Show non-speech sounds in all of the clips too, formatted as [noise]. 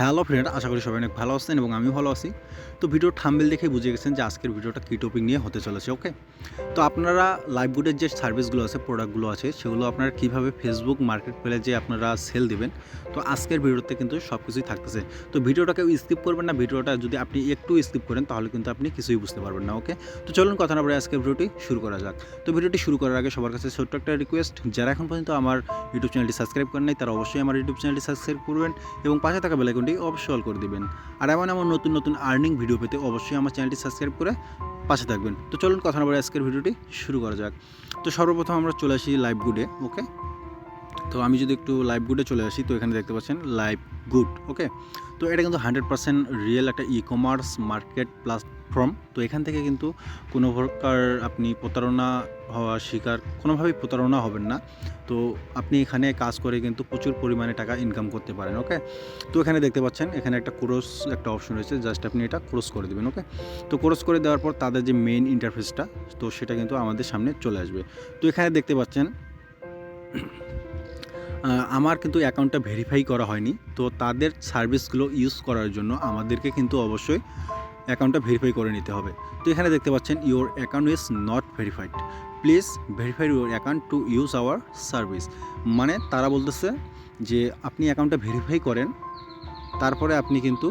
Hello friend, আশা করি সবাই অনেক ভালো আছেন এবং আমি ভালো আছি। তো ভিডিও থাম্বেল দেখে বুঝে গেছেন যে আজকের ভিডিওটা কি টপিক নিয়ে হতে চলেছে ওকে তো আপনারা লাইভগুডের যে সার্ভিসগুলো আছে প্রোডাক্টগুলো আছে, সেগুলো আপনারা কীভাবে ফেসবুক মার্কেট প্লেসে যে আপনারা সেল দিবেন, তো আজকের ভিডিওতে কিন্তু সব কিছুই থাকতেছে। তো ভিডিওটাকে স্কিপ করবেন না, ভিডিওটা যদি আপনি একটু স্কিপ করেন, তাহলে কিন্তু আপনি কিছুই বুঝতে পারবেন না ওকে তো চলুন কথা না বলে আজকের ভিডিওটি শুরু করা যাক। তো ভিডিওটি শুরু করার আগে সবার কাছে ছোট্ট একটা রিকোয়েস্ট যারা এখন পর্যন্ত আমার ইউটিউব চ্যানেলটি সাবস্ক্রাইব করেন নাই, তারা অবশ্যই আমার ইউটিউব চ্যানেলটি সাবস্ক্রাইব করবেন এবং পাশে থাকা বেলাইকনটি অবশ্যই অল করে দেবেন। আর এমন এমন নতুন নতুন আর্নিং ভিডিও পেতে অবশ্যই আমার চ্যানেলটি সাবস্ক্রাইব করে পাশে থাকবেন। তো চলুন কথা না বলে আজকের ভিডিওটি শুরু করা যাক। তো সর্বপ্রথম আমরা চলে আসি লাইভ গুডে ওকে তো আমি যদি একটু লাইভ গুডে চলে আসি, তো এখানে দেখতে পাচ্ছেন লাইভ গুড, ওকে? তো এটা কিন্তু হান্ড্রেড পার্সেন্ট রিয়েল একটা ই কমার্স মার্কেট প্ল্যাটফর্ম। তো এখান থেকে কিন্তু কোনো প্রকার আপনি প্রতারণা হওয়া শিকার কোনোভাবেই প্রতারণা হবেন না। তো আপনি এখানে কাজ করে কিন্তু প্রচুর পরিমাণে টাকা ইনকাম করতে পারেন, ওকে? তো এখানে দেখতে পাচ্ছেন, এখানে একটা ক্রস একটা অপশন রয়েছে জাস্ট আপনি এটা ক্রস করে দেবেন, ওকে? তো ক্রস করে দেওয়ার পর তাদের যে মেইন ইন্টারফেসটা তো সেটা কিন্তু আমাদের সামনে চলে আসবে। তো এখানে দেখতে পাচ্ছেন আমার কিন্তু অ্যাকাউন্টটা ভেরিফাই করা হয়নি। তো তাদের সার্ভিসগুলো ইউজ করার জন্য আমাদেরকে কিন্তু অবশ্যই অ্যাকাউন্টটা ভেরিফাই করে নিতে হবে। তো এখানে দেখতে পাচ্ছেন your account is not verified please verify your account to use our service মানে তারা বলতেছে যে, আপনি অ্যাকাউন্টটা ভেরিফাই করেন, তারপরে আপনি কিন্তু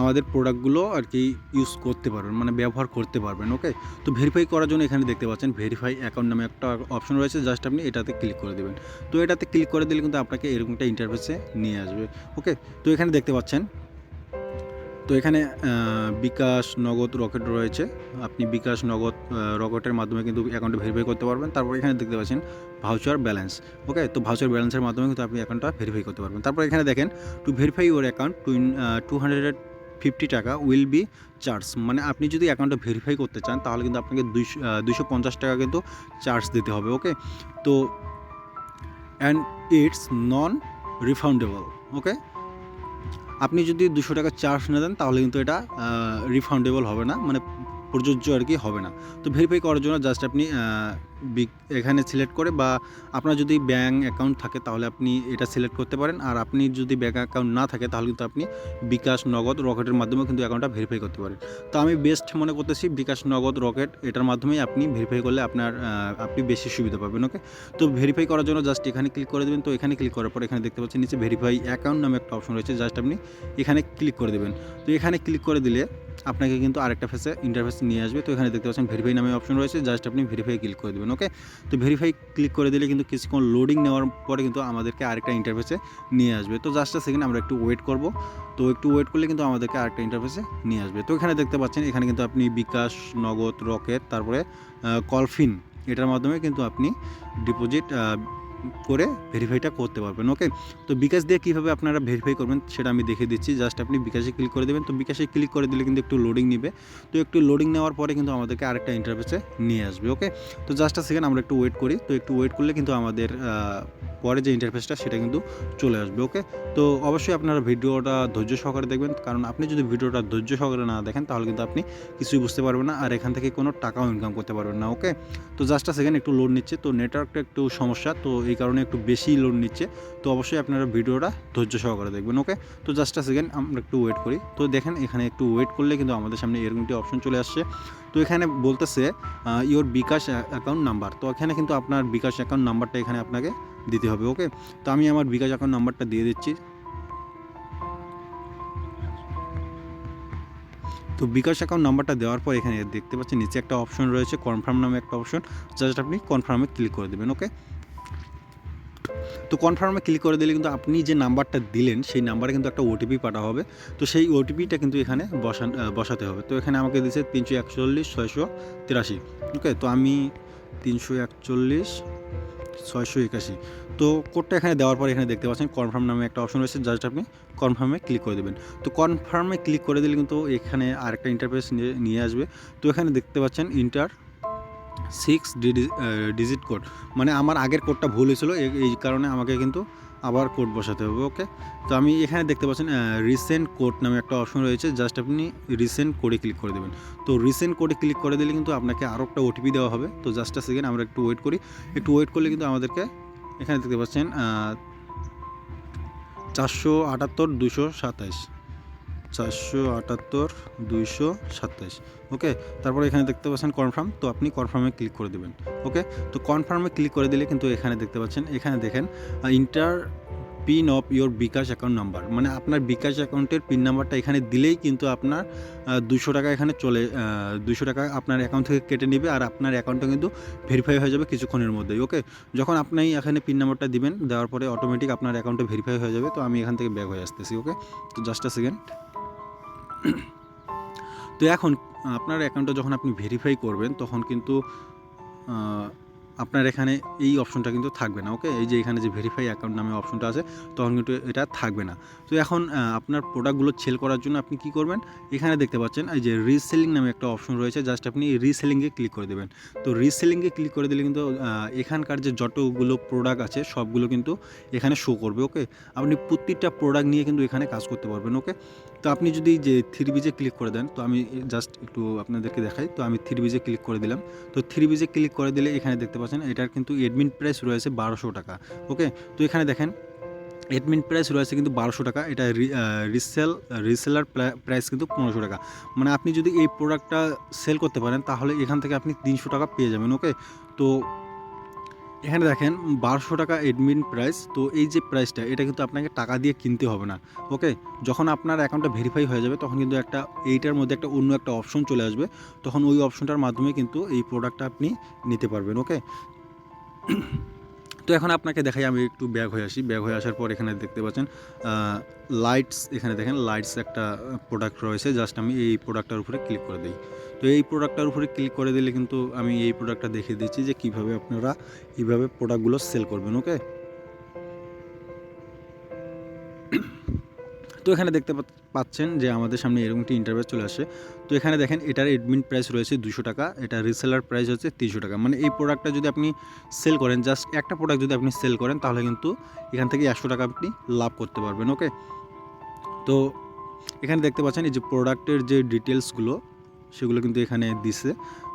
আমাদের প্রোডাক্টগুলো আর কি ইউজ করতে পারবেন মানে ব্যবহার করতে পারবেন ওকে তো ভেরিফাই করার জন্য এখানে দেখতে পাচ্ছেন ভেরিফাই অ্যাকাউন্ট নামে একটা অপশন রয়েছে জাস্ট আপনি এটাতে ক্লিক করে দেবেন। তো এটাতে ক্লিক করে দিলে কিন্তু আপনাকে এরকম একটা ইন্টারফেসে নিয়ে আসবে ওকে তো এখানে দেখতে পাচ্ছেন, তো এখানে বিকাশ নগদ রকেট রয়েছে। আপনি বিকাশ নগদ রকেটের মাধ্যমে কিন্তু অ্যাকাউন্টে ভেরিফাই করতে পারবেন। তারপর এখানে দেখতে পাচ্ছেন ভাউচার ব্যালেন্স ওকে তো ভাউচার ব্যালেন্সের মাধ্যমে কিন্তু আপনি অ্যাকাউন্টটা ভেরিফাই করতে পারবেন। তারপর এখানে দেখেন to verify your account to two hundred fifty টাকা উইল বি চার্জ। মানে আপনি যদি অ্যাকাউন্টটা ভেরিফাই করতে চান, তাহলে কিন্তু আপনাকে দুইশো দুইশো পঞ্চাশ টাকা কিন্তু চার্জ দিতে হবে, ওকে? তো অ্যান্ড ইটস নন রিফাউন্ডেবল ওকে? আপনি যদি দুশো টাকা চার্জ না দেন, তাহলে কিন্তু এটা রিফাউন্ডেবল হবে না মানে প্রযোজ্য আর কি হবে না। তো ভেরিফাই করার জন্য জাস্ট আপনি এখানে সিলেক্ট করে বা আপনার যদি ব্যাঙ্ক অ্যাকাউন্ট থাকে তাহলে আপনি এটা সিলেক্ট করতে পারেন। আর আপনি যদি ব্যাঙ্ক অ্যাকাউন্ট না থাকে তাহলে কিন্তু আপনি বিকাশ নগদ রকেটের মাধ্যমে কিন্তু অ্যাকাউন্টটা ভেরিফাই করতে পারেন। তো আমি বেস্ট মনে করতেছি বিকাশ নগদ রকেট এটার মাধ্যমেই আপনি ভেরিফাই করলে আপনার আপনি বেশি সুবিধা পাবেন ওকে তো ভেরিফাই করার জন্য জাস্ট এখানে ক্লিক করে দেবেন। তো এখানে ক্লিক করার পর এখানে দেখতে পাচ্ছেন নিচে ভেরিফাই অ্যাকাউন্ট নামে একটা অপশন রয়েছে। জাস্ট আপনি এখানে ক্লিক করে দেবেন। তো এখানে ক্লিক করে দিলে আপনাকে কিন্তু আরেকটা ফেসে ইন্টারফেস নিয়ে আসবে। তো এখানে দেখতে পাচ্ছেন ভেরিফাই নামে অপশন রয়েছে। জাস্ট আপনি ভেরিফাই ক্লিক করে দেবেন ওকে? তো ভেরিফাই ক্লিক করে দিলে কিন্তু কিছুক্ষণ লোডিং নেওয়ার পরে কিন্তু আমাদেরকে আরেকটা ইন্টারফেসে নিয়ে আসবে। তো জাস্ট সেকেন্ড আমরা একটু ওয়েট করব। তো একটু ওয়েট করলে কিন্তু আমাদেরকে আরেকটা ইন্টারফেসে নিয়ে আসবে। তো এখানে দেখতে পাচ্ছেন, এখানে কিন্তু আপনি বিকাশ, নগদ, রকেট, তারপরে কলফিন এটার মাধ্যমে কিন্তু আপনি ডিপোজিট করে ভেরিফাইটা করতে পারবেন ওকে তো বিকাশ দিয়ে কীভাবে আপনারা ভেরিফাই করবেন সেটা আমি দেখে দিচ্ছি। জাস্ট আপনি বিকাশে ক্লিক করে দেবেন। তো বিকাশে ক্লিক করে দিলে কিন্তু একটু লোডিং নেবে। তো একটু লোডিং নেওয়ার পরে কিন্তু আমাদেরকে আরেকটা ইন্টারফেসে নিয়ে আসবে ওকে তো জাস্ট সেকেন্ড আমরা একটু ওয়েট করি। তো একটু ওয়েট করলে কিন্তু আমাদের পরে যে ইন্টারফেসটা সেটা কিন্তু চলে আসবে ওকে তো অবশ্যই আপনারা ভিডিওটা ধৈর্য সহকারে দেখবেন। কারণ আপনি যদি ভিডিওটা ধৈর্য সহকারে না দেখেন, তাহলে কিন্তু আপনি কিছুই বুঝতে পারবেন না আর এখান থেকে কোনো টাকাও ইনকাম করতে পারবেন না ওকে তো জাস্ট সেকেন্ড একটু লোড নিচ্ছে। তো নেটওয়ার্কটা একটু সমস্যা। তো এই কারণে একটু বেশি লোড নিচ্ছে। তো অবশ্যই আপনারা ভিডিওটা ধৈর্য সহকারে দেখবেন ওকে তো জাস্ট আ সেকেন্ড আমরা একটু ওয়েট করি। তো দেখেন, এখানে একটু ওয়েট করলে কিন্তু আমাদের সামনে এরকম একটি অপশন চলে আসছে। তো এখানে বলতেছে ইওর বিকাশ অ্যাকাউন্ট নাম্বার তো এখানে কিন্তু আপনার বিকাশ অ্যাকাউন্ট নাম্বারটা এখানে আপনাকে দিতে হবে ওকে তো আমি আমার বিকাশ অ্যাকাউন্ট নাম্বারটা দিয়ে দিচ্ছি। তো বিকাশ অ্যাকাউন্ট নাম্বারটা দেওয়ার পর এখানে দেখতে পাচ্ছেন, নিচে একটা অপশন রয়েছে কনফার্ম নামে একটা অপশন জাস্ট আপনি কনফার্মে ক্লিক করে দেবেন ওকে তো কনফার্মে ক্লিক করে দিলে কিন্তু আপনি যে নাম্বারটা দিলেন, সেই নাম্বারে কিন্তু একটা ওটিপি পাঠা হবে। তো সেই ওটিপিটা কিন্তু এখানে বসান বসাতে হবে। তো এখানে আমাকে দিয়েছে তিনশো একচল্লিশ, ছয়শো তিরাশি। ওকে তো আমি তিনশো একচল্লিশ, ছয়শো একাশি। তো কোডটা এখানে দেওয়ার পর এখানে দেখতে পাচ্ছেন কনফার্ম নামে একটা অপশন রয়েছে জাস্ট আপনি কনফার্মে ক্লিক করে দেবেন। তো কনফার্মে ক্লিক করে দিলে কিন্তু এখানে আরেকটা ইন্টারফেস নিয়ে আসবে। তো এখানে দেখতে পাচ্ছেন ইন্টার সিক্স ডিজিট কোড মানে আমার আগের কোডটা ভুল হয়েছিল এই কারণে আমাকে কিন্তু আবার কোড বসাতে হবে ওকে তো আমি এখানে দেখতে পাচ্ছেন রিসেন্ট কোড নামে একটা অপশন রয়েছে জাস্ট আপনি রিসেন্ট কোডে ক্লিক করে দেবেন। তো রিসেন্ট কোডে ক্লিক করে দিলে কিন্তু আপনাকে আরও একটা ওটিপি দেওয়া হবে। তো জাস্ট আ সেকেন্ড আমরা একটু ওয়েট করি। একটু ওয়েট করলে কিন্তু আমাদেরকে এখানে দেখতে পাচ্ছেন চারশো আটাত্তর দুশো সাতাইশ। চারশো আটাত্তর, দুইশো সাতাইশ। ওকে তারপরে এখানে দেখতে পাচ্ছেন কনফার্ম তো আপনি কনফার্মে ক্লিক করে দেবেন। ওকে তো কনফার্মে ক্লিক করে দিলে কিন্তু এখানে দেখতে পাচ্ছেন, এখানে দেখেন enter pin of your bKash account number মানে আপনার বিকাশ অ্যাকাউন্টের পিন নাম্বারটা এখানে দিলেই কিন্তু আপনার দুশো টাকা এখানে চলে দুশো টাকা আপনার অ্যাকাউন্ট থেকে কেটে নেবে আর আপনার অ্যাকাউন্টটা কিন্তু ভেরিফাই হয়ে যাবে কিছুক্ষণের মধ্যেই। ওকে যখন আপনি এখানে পিন নাম্বারটা দিবেন, দেওয়ার পরে অটোমেটিক আপনার অ্যাকাউন্টে ভেরিফাই হয়ে যাবে, তো আমি এখান থেকে ব্যাক হয়ে আসতেছি। ওকে তো জাস্ট আ সেকেন্ড তো এখন, আপনার অ্যাকাউন্টটা যখন আপনি ভেরিফাই করবেন, তখন কিন্তু আপনার এখানে এই অপশনটা কিন্তু থাকবে না ওকে এই যে এখানে যে ভেরিফাই অ্যাকাউন্ট নামে অপশনটা আছে, তখন কিন্তু এটা থাকবে না। তো এখন আপনার প্রোডাক্টগুলো সেল করার জন্য আপনি কি করবেন? এখানে দেখতে পাচ্ছেন, এই যে রিসেলিং নামে একটা অপশন রয়েছে জাস্ট আপনি রিসেলিংয়ে ক্লিক করে দেবেন। তো রিসেলিংয়ে ক্লিক করে দিলে কিন্তু এখানকার যে যতগুলো প্রোডাক্ট আছে, সবগুলো কিন্তু এখানে শো করবে ওকে আপনি প্রত্যেকটা প্রোডাক্ট নিয়ে কিন্তু এখানে কাজ করতে পারবেন ওকে তো আপনি যদি যে থ্রি বিজে ক্লিক করে দেন, তো আমি জাস্ট একটু আপনাদেরকে দেখাই, তো আমি থ্রি বিজে ক্লিক করে দিলাম। তো থ্রি বিজে ক্লিক করে দিলে এখানে দেখতে পাচ্ছেন, এটার কিন্তু এডমিন প্রাইস রয়েছে বারোশো টাকা ওকে তো এখানে দেখেন এডমিন প্রাইস রয়েছে কিন্তু বারোশো টাকা, এটা রিসেল রিসেলার প্রাইস কিন্তু পনেরোশো টাকা। মানে আপনি যদি এই প্রোডাক্টটা সেল করতে পারেন, তাহলে এখান থেকে আপনি তিনশো টাকা পেয়ে যাবেন ওকে তো এখানে দেখেন বারোশো টাকা এডমিন প্রাইস তো এই যে প্রাইসটা এটা কিন্তু আপনাকে টাকা দিয়ে কিনতে হবে না ওকে যখন আপনার অ্যাকাউন্টটা ভেরিফাই হয়ে যাবে, তখন কিন্তু একটা, এইটার মধ্যে একটা অন্য একটা অপশন চলে আসবে, তখন ওই অপশনটার মাধ্যমে কিন্তু এই প্রোডাক্টটা আপনি নিতে পারবেন ওকে তো এখন আপনাকে দেখাই, আমি একটু ব্যাগ হয়ে আসি ব্যাগ হয়ে আসার পর এখানে দেখতে পাচ্ছেন লাইটস এখানে দেখেন লাইটস একটা প্রোডাক্ট রয়েছে জাস্ট আমি এই প্রোডাক্টটার উপরে ক্লিক করে দিই। তো এই প্রোডাক্টটার উপরে ক্লিক করে দিলে কিন্তু আমি এই প্রোডাক্টটা দেখিয়ে দিচ্ছি যে কীভাবে আপনারা এইভাবে প্রোডাক্টগুলো সেল করবেন ওকে তো এখানে দেখতে পাচ্ছেন যে আমাদের সামনে এরকম একটি ইন্টারভিউ চলে আসে। তো এখানে দেখেন এটার এডমিন প্রাইস রয়েছে দুশো টাকা, এটা রিসেলার প্রাইস হচ্ছে তিনশো টাকা। মানে এই প্রোডাক্টটা যদি আপনি সেল করেন জাস্ট একটা প্রোডাক্ট যদি আপনি সেল করেন, তাহলে কিন্তু এখান থেকে একশো টাকা আপনি লাভ করতে পারবেন ওকে তো এখানে দেখতে পাচ্ছেন এই যে প্রোডাক্টের যে ডিটেলসগুলো সেগুলো কিন্তু এখানে দিছে।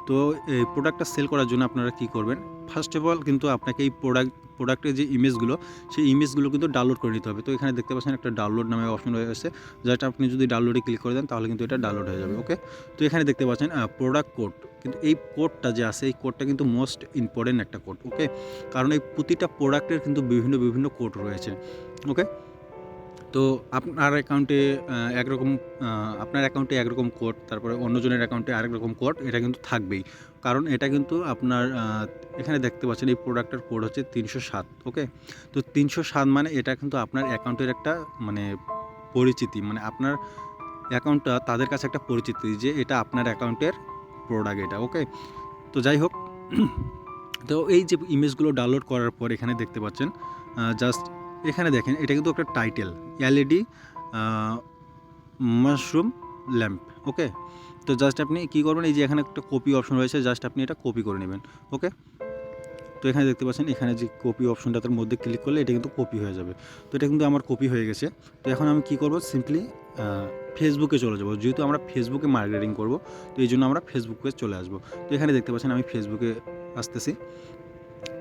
তো এই প্রোডাক্টটা সেল করার জন্য আপনারা কি করবেন? ফার্স্ট অফ অল কিন্তু আপনাকে এই প্রোডাক্ট প্রোডাক্টের যে ইমেজগুলো সেই ইমেজগুলো কিন্তু ডাউনলোড করে নিতে হবে। তো এখানে দেখতে পাচ্ছেন একটা ডাউনলোড নামে অপশন রয়েছে যেটা আপনি যদি ডাউনলোডে ক্লিক করে দেন, তাহলে কিন্তু এটা ডাউনলোড হয়ে যাবে ওকে তো এখানে দেখতে পাচ্ছেন প্রোডাক্ট কোড কিন্তু এই কোডটা যে আছে, এই কোডটা কিন্তু মোস্ট ইম্পর্টেন্ট একটা কোড ওকে কারণ এই প্রতিটা প্রোডাক্টের কিন্তু বিভিন্ন বিভিন্ন কোড রয়েছে ওকে তো আপনার অ্যাকাউন্টে একরকম আপনার অ্যাকাউন্টে একরকম কোড তারপরে অন্যজনের অ্যাকাউন্টে আরেক রকম কোড এটা কিন্তু থাকবেই। কারণ এটা কিন্তু আপনার এখানে দেখতে পাচ্ছেন এই প্রোডাক্টের কোড হচ্ছে তিনশো সাত ওকে তো তিনশো সাত মানে এটা কিন্তু আপনার অ্যাকাউন্টের একটা মানে পরিচিতি মানে আপনার অ্যাকাউন্টটা তাদের কাছে একটা পরিচিতি যে এটা আপনার অ্যাকাউন্টের প্রোডাক্ট এটা ওকে তো যাই হোক, [clears throat] তো এই যে ইমেজগুলো ডাউনলোড করার পর এখানে দেখতে পাচ্ছেন জাস্ট এখানে দেখেন, এটা কিন্তু একটা title LED mushroom lamp okay তো জাস্ট আপনি কী করবেন, এই যে এখানে একটা কপি অপশন রয়েছে জাস্ট আপনি এটা কপি করে নেবেন ওকে তো এখানে দেখতে পাচ্ছেন, এখানে যে কপি অপশনটার মধ্যে ক্লিক করলে এটা কিন্তু কপি হয়ে যাবে। তো এটা কিন্তু আমার কপি হয়ে গেছে। তো এখন আমি কি করব সিম্পলি ফেসবুকে চলে যাব। যেহেতু আমরা ফেসবুকে মার্কেটিং করব, তো এই জন্য আমরা ফেসবুকে চলে আসব। তো এখানে দেখতে পাচ্ছেন, আমি ফেসবুকে আসতেছি।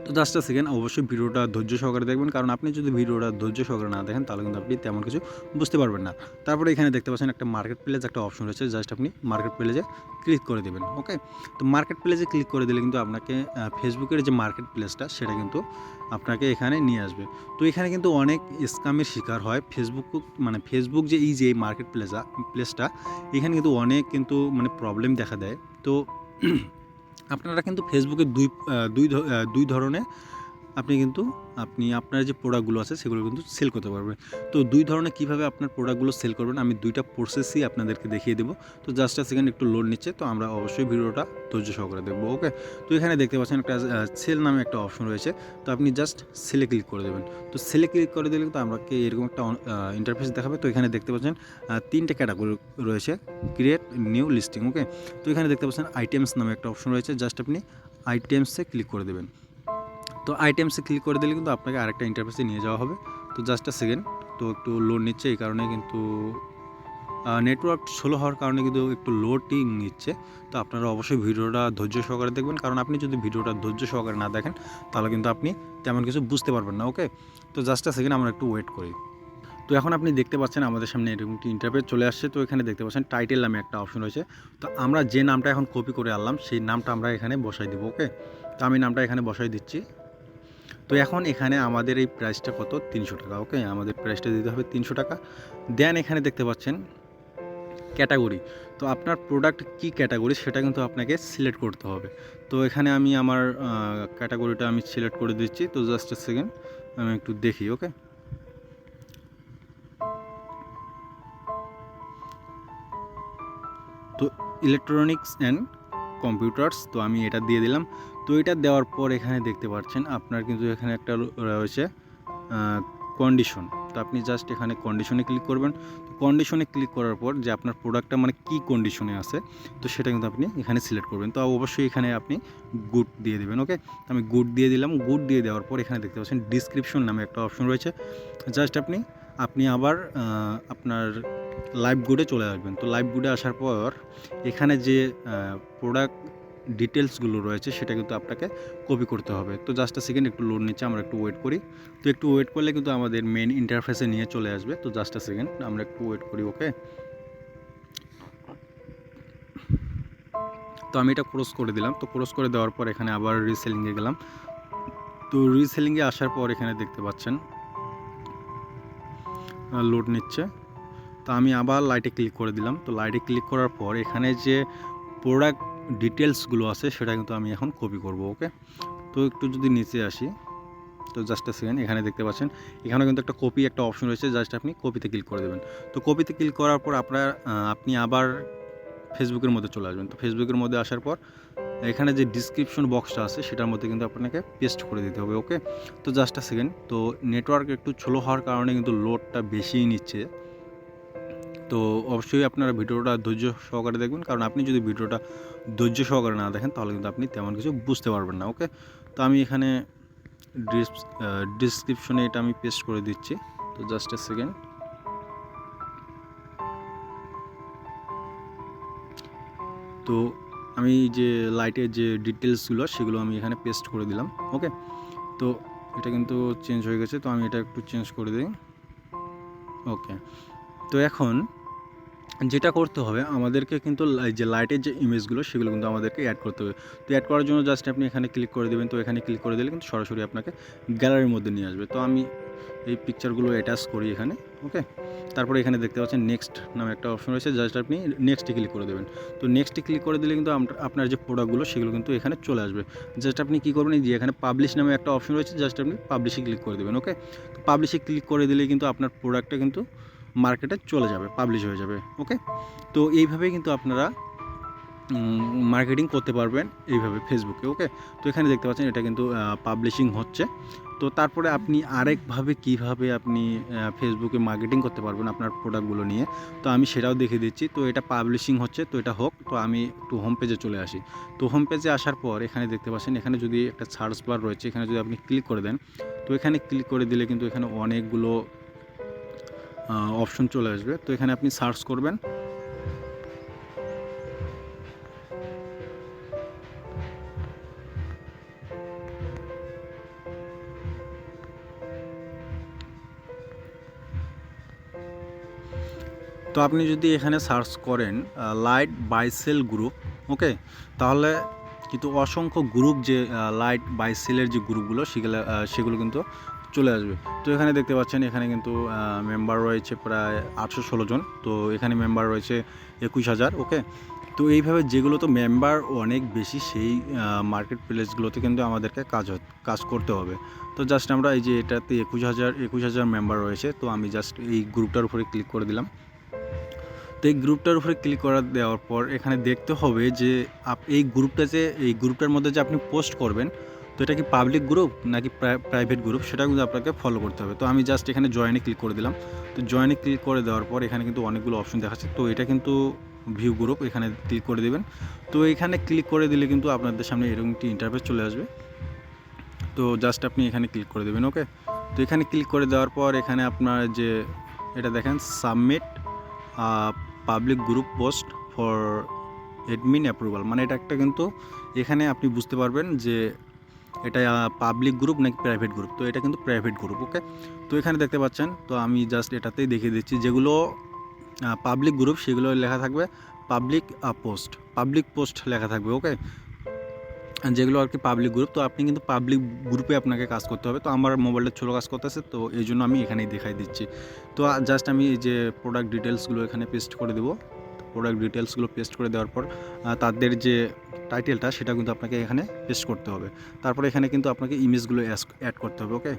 তো জাস্ট সেকেন্ড অবশ্যই ভিডিওটা ধৈর্য সহকারে দেখবেন। কারণ আপনি যদি ভিডিওটা ধৈর্য সহকারে না দেখেন, তাহলে কিন্তু আপনি তেমন কিছু বুঝতে পারবেন না। তারপরে এখানে দেখতে পাচ্ছেন একটা মার্কেট প্লেস একটা অপশন রয়েছে। জাস্ট আপনি মার্কেট প্লেসে ক্লিক করে দেবেন ওকে তো মার্কেট প্লেসে ক্লিক করে দিলে কিন্তু আপনাকে ফেসবুকের যে মার্কেট প্লেসটা সেটা কিন্তু আপনাকে এখানে নিয়ে আসবে। তো এখানে কিন্তু অনেক স্কামের শিকার হয়। ফেসবুক মানে ফেসবুক যে এই যে মার্কেট প্লেসা প্লেসটা এখানে কিন্তু অনেক কিন্তু মানে প্রবলেম দেখা দেয়। তো আপনারা কিন্তু ফেসবুকে দুই দুই দুই ধরনের আপনি কিন্তু, আপনি আপনার যে প্রোডাক্টগুলো আছে সেগুলো কিন্তু সেল করতে পারবেন। তো দুই ধরনের কীভাবে আপনার প্রোডাক্টগুলো সেল করবেন, আমি দুইটা প্রসেসই আপনাদেরকে দেখিয়ে দেবো। তো জাস্ট সেকেন্ড একটু লোড নিচ্ছে, তো আমরা অবশ্যই ভিডিওটা ধৈর্য সহকারে দেখব ওকে তো এখানে দেখতে পাচ্ছেন একটা সেল নামে একটা অপশন রয়েছে। তো আপনি জাস্ট সেলে ক্লিক করে দেবেন। তো সেলে ক্লিক করে দিলে কিন্তু আমাকে এরকম একটা ইন্টারফেস দেখাবে। তো এখানে দেখতে পাচ্ছেন তিনটে ক্যাটাগরি রয়েছে ক্রিয়েট নিউ লিস্টিং ওকে তো এখানে দেখতে পাচ্ছেন আইটেমস নামে একটা অপশন রয়েছে। জাস্ট আপনি আইটেমসে ক্লিক করে দেবেন। তো আইটেমসে ক্লিক করে দিলে কিন্তু আপনাকে আরেকটা ইন্টারফেসে নিয়ে যাওয়া হবে। তো জাস্ট আ সেকেন্ড তো একটু লোড নিচ্ছে এই কারণে কিন্তু নেটওয়ার্ক স্লো হওয়ার কারণে কিন্তু একটু লোডিং নিচ্ছে। তো আপনারা অবশ্যই ভিডিওটা ধৈর্য সহকারে দেখবেন। কারণ আপনি যদি ভিডিওটা ধৈর্য সহকারে না দেখেন, তাহলে কিন্তু আপনি তেমন কিছু বুঝতে পারবেন না ওকে তো জাস্ট আ সেকেন্ড আমরা একটু ওয়েট করি। তো এখন আপনি দেখতে পাচ্ছেন আমাদের সামনে এরকম একটি ইন্টারভিউ চলে আসছে। তো এখানে দেখতে পাচ্ছেন টাইটেল নামে একটা অপশন রয়েছে। তো আমরা যে নামটা এখন কপি করে আনলাম, সেই নামটা আমরা এখানে বসাই দেবো ওকে তো আমি নামটা এখানে বসাই দিচ্ছি। তো এখন এখানে আমাদের এই প্রাইসটা কত? তিনশো টাকা। ওকে আমাদের প্রাইসটা দিতে হবে তিনশো টাকা। দেন এখানে দেখতে পাচ্ছেন ক্যাটাগরি তো আপনার প্রোডাক্ট কি ক্যাটাগরি সেটা কিন্তু আপনাকে সিলেক্ট করতে হবে। তো এখানে আমি আমার ক্যাটাগরিটা আমি সিলেক্ট করে দিচ্ছি। তো জাস্ট সেকেন্ড আমি একটু দেখি ওকে তো ইলেকট্রনিক্স অ্যান্ড কম্পিউটার্স তো আমি এটা দিয়ে দিলাম। তো এটা দেওয়ার পর এখানে দেখতে পাচ্ছেন আপনার কিন্তু এখানে একটা রয়েছে কন্ডিশন তো আপনি জাস্ট এখানে কন্ডিশনে ক্লিক করবেন। তো কন্ডিশনে ক্লিক করার পর যে আপনার প্রোডাক্টটা মানে কী কন্ডিশনে আছে, তো সেটা কিন্তু আপনি এখানে সিলেক্ট করবেন। তো অবশ্যই এখানে আপনি গুড দিয়ে দেবেন ওকে আমি গুড দিয়ে দিলাম। গুড দিয়ে দেওয়ার পর এখানে দেখতে পাচ্ছেন ডিসক্রিপশন নামে একটা অপশন রয়েছে। জাস্ট আপনি আপনি আবার আপনার লাইভ গুডে চলে আসবেন। তো লাইভ গুডে আসার পর এখানে যে প্রোডাক্ট ডিটেলসগুলো রয়েছে, সেটা কিন্তু আপনাকে কপি করতে হবে। তো জাস্ট সেকেন্ড একটু লোড নিচ্ছে, আমরা একটু ওয়েট করি। তো একটু ওয়েট করলে কিন্তু আমাদের মেন ইন্টারফেসে নিয়ে চলে আসবে। তো জাস্ট সেকেন্ড আমরা একটু ওয়েট করি ওকে তো আমি এটা ক্রস করে দিলাম। তো ক্রস করে দেওয়ার পর এখানে আবার রিসেলিংয়ে গেলাম। তো রিসেলিংয়ে আসার পর এখানে দেখতে পাচ্ছেন লোড নিচ্ছে। তো আমি আবার লাইটে ক্লিক করে দিলাম। তো লাইটে ক্লিক করার পর এখানে যে প্রোডাক্ট ডিটেলসগুলো আছে, সেটা কিন্তু আমি এখন কপি করব ওকে তো একটু যদি নিচে আসি, তো জাস্ট সেকেন্ড এখানে দেখতে পাচ্ছেন এখানে কিন্তু একটা কপি একটা অপশন রয়েছে জাস্ট আপনি কপিতে ক্লিক করে দেবেন। তো কপিতে ক্লিক করার পর আপনার আপনি আবার ফেসবুকের মধ্যে চলে আসবেন। তো ফেসবুকের মধ্যে আসার পর, এখানে যে ডিসক্রিপশন বক্সটা আছে, সেটার মধ্যে কিন্তু আপনাকে পেস্ট করে দিতে হবে ওকে তো জাস্ট সেকেন্ড তো নেটওয়ার্ক একটু স্লো হওয়ার কারণে কিন্তু লোডটা বেশিই নিচ্ছে। তো অবশ্যই আপনারা ভিডিওটা ধৈর্য সহকারে দেখবেন, কারণ আপনি যদি ভিডিওটা ধৈর্য সহকারে না দেখেন, তাহলে কিন্তু আপনি তেমন কিছু বুঝতে পারবেন না, ওকে? তো আমি এখানে ডিসক্রিপশনে এটা আমি পেস্ট করে দিচ্ছি, তো জাস্ট এ সেকেন্ড তো আমি যে লাইটের যে ডিটেলসগুলো সেগুলো আমি এখানে পেস্ট করে দিলাম, ওকে? তো এটা কিন্তু চেঞ্জ হয়ে গেছে, তো আমি এটা একটু চেঞ্জ করে দিই, ওকে? তো এখন যেটা করতে হবে, আমাদেরকে কিন্তু যে লাইটের যে ইমেজগুলো সেগুলো কিন্তু আমাদেরকে অ্যাড করতে হবে। তো অ্যাড করার জন্য জাস্ট আপনি এখানে ক্লিক করে দেবেন, তো এখানে ক্লিক করে দিলে কিন্তু সরাসরি আপনাকে গ্যালারির মধ্যে নিয়ে আসবে। তো আমি এই পিকচারগুলো অ্যাটাচ করি এখানে ওকে তারপরে এখানে দেখতে পাচ্ছেন নেক্সট নামে একটা অপশন রয়েছে জাস্ট আপনি নেক্সটে ক্লিক করে দেবেন। তো নেক্সটে ক্লিক করে দিলে কিন্তু আপনার যে প্রোডাক্টগুলো সেগুলো কিন্তু এখানে চলে আসবে। জাস্ট আপনি কী করবেন যে এখানে পাবলিশ নামে একটা অপশন রয়েছে জাস্ট আপনি পাবলিশে ক্লিক করে দেবেন ওকে তো পাবলিশে ক্লিক করে দিলে কিন্তু আপনার প্রোডাক্টটা কিন্তু মার্কেটে চলে যাবে পাবলিশ হয়ে যাবে ওকে তো এইভাবেই কিন্তু আপনারা মার্কেটিং করতে পারবেন এইভাবে ফেসবুকে ওকে তো এখানে দেখতে পাচ্ছেন এটা কিন্তু পাবলিশিং হচ্ছে। তো তারপরে আপনি আরেকভাবে কীভাবে আপনি ফেসবুকে মার্কেটিং করতে পারবেন আপনার প্রোডাক্টগুলো নিয়ে, তো আমি সেটাও দেখে দিচ্ছি। তো এটা পাবলিশিং হচ্ছে, তো এটা হোক, তো আমি একটু হোম পেজে চলে আসি। তো হোম পেজে আসার পর এখানে দেখতে পাচ্ছেন, এখানে যদি একটা সার্চ বার রয়েছে, এখানে যদি আপনি ক্লিক করে দেন, তো এখানে ক্লিক করে দিলে কিন্তু এখানে অনেকগুলো অপশন চলে আসবে। তো এখানে আপনি সার্চ করবেন। তো আপনি যদি এখানে সার্চ করেন লাইট বাইসেল গ্রুপ ওকে তাহলে কিন্তু অসংখ্য গ্রুপ যে লাইট বাইসেলের যে গ্রুপগুলো সেগুলো সেগুলো কিন্তু চলে আসবে। তো এখানে দেখতে পাচ্ছেন, এখানে কিন্তু মেম্বার রয়েছে প্রায় আটশো ষোলো জন। তো এখানে মেম্বার রয়েছে একুশ হাজার ওকে তো এইভাবে যেগুলো তো মেম্বার অনেক বেশি, সেই মার্কেট প্লেসগুলোতে কিন্তু আমাদেরকে কাজ কাজ করতে হবে। তো জাস্ট আমরা এই যে এটাতে একুশ হাজার একুশ হাজার মেম্বার রয়েছে, তো আমি জাস্ট এই গ্রুপটার উপরে ক্লিক করে দিলাম। তো এই গ্রুপটার উপরে ক্লিক করা, দেওয়ার পর এখানে দেখতে হবে যে এই গ্রুপটা যে এই গ্রুপটার মধ্যে যে আপনি পোস্ট করবেন তো এটা কি পাবলিক গ্রুপ নাকি প্রাইভেট গ্রুপ সেটা কিন্তু আপনাকে ফলো করতে হবে। তো আমি জাস্ট এখানে জয়েনে ক্লিক করে দিলাম। তো জয়েনে ক্লিক করে দেওয়ার পর এখানে কিন্তু অনেকগুলো অপশন দেখাচ্ছে। তো এটা কিন্তু ভিউ গ্রুপ এখানে ক্লিক করে দেবেন। তো এখানে ক্লিক করে দিলে কিন্তু আপনাদের সামনে এরকম একটি ইন্টারফেস চলে আসবে। তো জাস্ট আপনি এখানে ক্লিক করে দেবেন ওকে তো এখানে ক্লিক করে দেওয়ার পর এখানে আপনার যে এটা দেখেন submit public group post for admin approval মানে এটা একটা কিন্তু এখানে আপনি বুঝতে পারবেন যে এটা পাবলিক গ্রুপ নাকি প্রাইভেট গ্রুপ তো এটা কিন্তু প্রাইভেট গ্রুপ ওকে তো এখানে দেখতে পাচ্ছেন, তো আমি জাস্ট এটাতেই দেখিয়ে দিচ্ছি, যেগুলো পাবলিক গ্রুপ সেগুলো লেখা থাকবে পাবলিক পোস্ট পাবলিক পোস্ট লেখা থাকবে ওকে যেগুলো আর কি পাবলিক গ্রুপ তো আপনি কিন্তু পাবলিক গ্রুপে আপনাকে কাজ করতে হবে। তো আমার মোবাইলটা ছোটো কাজ করতেছে, তো এই জন্য আমি এখানেই দেখাই দিচ্ছি। তো জাস্ট আমি যে প্রোডাক্ট ডিটেলসগুলো এখানে পেস্ট করে দেবো। প্রোডাক্ট ডিটেলসগুলো পেস্ট করে দেওয়ার পর তাদের যে টাইটেলটা সেটা কিন্তু আপনাকে এখানে পেস্ট করতে হবে। তারপরে এখানে কিন্তু আপনাকে ইমেজগুলো অ্যাড করতে হবে ওকে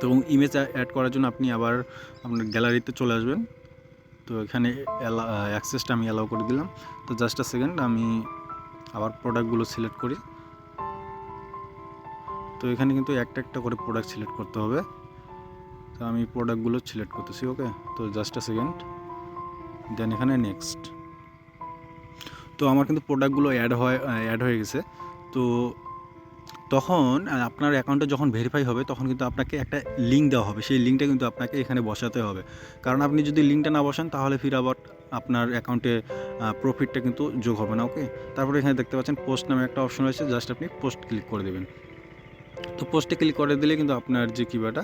তো ইমেজ অ্যাড করার জন্য আপনি আবার আপনার গ্যালারিতে চলে আসবেন। তো এখানে অ্যাক্সেসটা আমি অ্যালাউ করে দিলাম। তো জাস্ট আ সেকেন্ড আমি আবার প্রোডাক্টগুলো সিলেক্ট করি। তো এখানে কিন্তু একটা একটা করে প্রোডাক্ট সিলেক্ট করতে হবে। তো আমি প্রোডাক্টগুলো সিলেক্ট করতেছি ওকে তো জাস্ট আ সেকেন্ড দেন এখানে নেক্সট তো আমার কিন্তু প্রোডাক্টগুলো অ্যাড হয় অ্যাড হয়ে গেছে। তো তখন আপনার অ্যাকাউন্টে যখন ভেরিফাই হবে, তখন কিন্তু আপনাকে একটা লিঙ্ক দেওয়া হবে। সেই লিঙ্কটা কিন্তু আপনাকে এখানে বসাতে হবে। কারণ আপনি যদি লিঙ্কটা না বসান, তাহলে ফির আবার আপনার অ্যাকাউন্টে প্রফিটটা কিন্তু যোগ হবে না ওকে তারপরে এখানে দেখতে পাচ্ছেন পোস্ট নামে একটা অপশন রয়েছে জাস্ট আপনি পোস্ট ক্লিক করে দেবেন। তো পোস্টে ক্লিক করে দিলে কিন্তু আপনার যে কিবাটা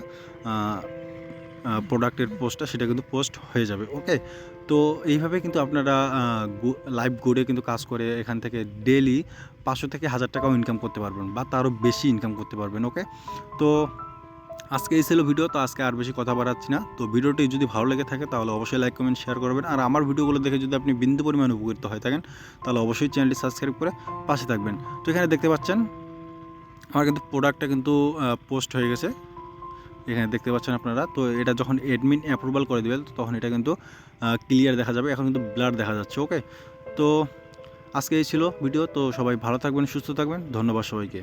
প্রোডাক্টের পোস্টটা সেটা কিন্তু পোস্ট হয়ে যাবে ওকে তো এইভাবে কিন্তু আপনারা লাইভ গুডে কিন্তু কাজ করে এখান থেকে ডেলি পাঁচশো থেকে হাজার টাকাও ইনকাম করতে পারবেন বা তারও বেশি ইনকাম করতে পারবেন ওকে তো আজকে এই ছিল ভিডিও তো আজকে আর বেশি কথা বাড়াচ্ছি না। তো ভিডিওটি যদি ভালো লেগে থাকে তাহলে অবশ্যই লাইক কমেন্ট শেয়ার করবেন। আর আমার ভিডিওগুলো দেখে যদি আপনি বিন্দু পরিমাণ উপকৃত হয়ে থাকেন, তাহলে অবশ্যই চ্যানেলটি সাবস্ক্রাইব করে পাশে থাকবেন। তো এখানে দেখতে পাচ্ছেন, আমার কিন্তু প্রোডাক্টটা কিন্তু পোস্ট হয়ে গেছে। এখানে দেখতে পাচ্ছেন আপনারা। তো এটা যখন অ্যাডমিন অ্যাপ্রুভাল করে দেবে তখন এটা কিন্তু ক্লিয়ার দেখা যাবে। এখন কিন্তু ব্লার দেখা যাচ্ছে ওকে তো আজকে এই ছিল ভিডিও। তো সবাই ভালো থাকবেন, সুস্থ থাকবেন। ধন্যবাদ সবাইকে।